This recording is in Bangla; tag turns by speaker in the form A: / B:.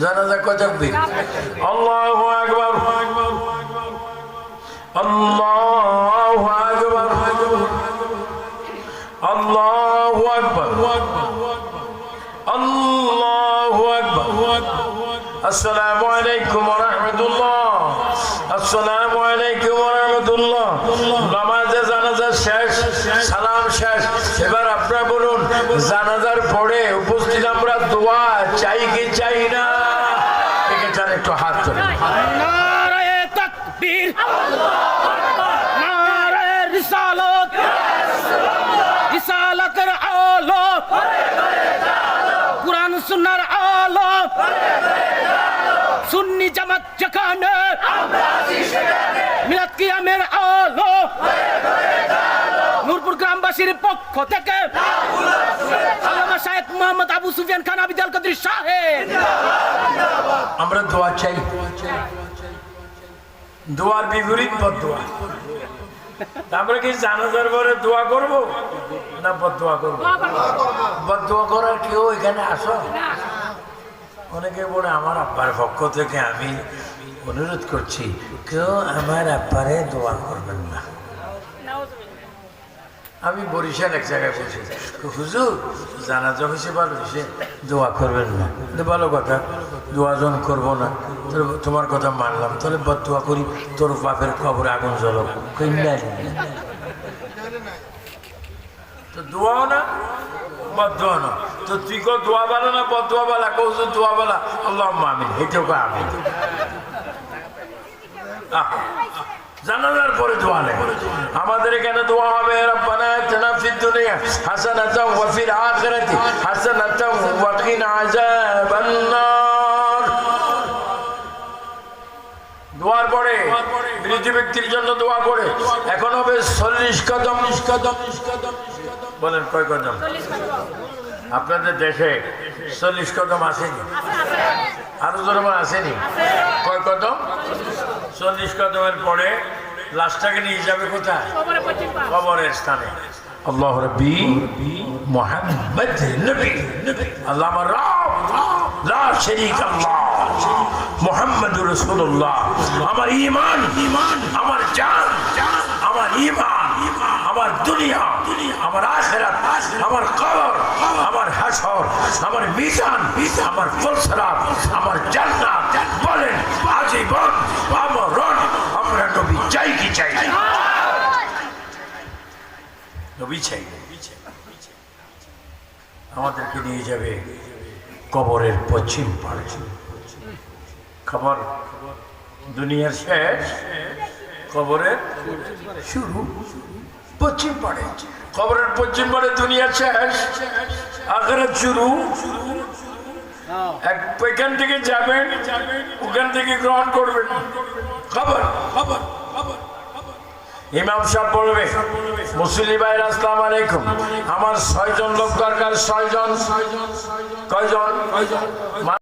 A: জানাজা কয় তাকবীর আল্লাহু আল্লাহু আল্লাহু আলাইকুম রাহমাতুল্লাহ। আলাইকুম রাহমাতুল্লাহ। নামাজে জানাজা শেষ, সালাম শেষ। এবার আপনারা বলুন, জানাজার পরে উপস্থিত আমরা দোয়া চাই কি চাই না? একটু হাত তোলেন।
B: নারায়ে তাকবীর। নারায়ে রিসালত। রিসালাতের আলো। কুরআন সুন্নাহর আলো। সুন্নি জামাত যেখানে। মিলাদ কিয়ামের আলো। নূরপুর গ্রামবাসীর পক্ষ থেকে। আল্লামা শাহেদ মোহাম্মদ আবু সুফিয়ান খান আবিদ আল কাদের সাহেব।
A: আমরা দোয়া চাই। দোয়ার বিপরীত বদ দোয়া। তারপরে কি জানাজার পরে দোয়া করব না বদ দোয়া করব? বদ দোয়া করার কেউ এখানে আসো? অনেকে বলে, আমার আব্বার পক্ষ থেকে আমি অনুরোধ করছি, কেউ আমার আব্বারে দোয়া করবেন না। আমি বরিশাল এক জায়গায় বলছি হুজুর, জানাজা হয়েছে ভালো হয়েছে দোয়া করবেন না। ভালো কথা। দোয়া যখন করব না। তোমার কথা মানলাম। তাহলে বদ দোয়া করি, তোর বাপের খবরে আগুন জ্বলো কন্যা তো দোয়াও না নেই। আমাদের এখানে দোয়া হবে, রব্বানা আতিনা ফিদ দুনিয়া মৃত ব্যক্তির জন্য দোয়া করে। এখন হবে চল্লিশ কদম। কদম বলেন, কয় কদম? আপনাদের দেশে চল্লিশ কদম আসেনি? আরও জনমান আসেনি? কয় কদম? চল্লিশ কদমের পরে লাশটাকে নিয়ে যাবে কোথায়? কবরের স্থানে। আল্লাহ রব। আল্লাহ। মোহাম্মদ রাসূলুল্লাহ। আমার ইমান ইমান আমার জান, আমার ঈমান, আমার দুনিয়া, আমার আখিরাত, আমার কবর, আমার হাসর, আমার মিজান, আমার ফুলসরাত আমার জান্নাত। বলেন, আজীবন আমরণ, আমরা নবী চাই কি চাই? নবী চাই। আমাদেরকে নিয়ে যাবে কবরের পশ্চিম পাড়ে। খবর দুনিয়ার শেষ কবরের শুরু পশ্চিম পাড়ে। কবরের পশ্চিম পাড়ে দুনিয়ার শেষ আখেরাত শুরু। এক এখান থেকে যাবেন ওখান থেকে গ্রহণ করবেন। খবর খবর খবর ইমাম সাহেব বলবে মুসলি ভাই আসসালাম আলাইকুম। আমার ছয়জন লোক দরকার ছয়জন। কয়জন? কয়জন?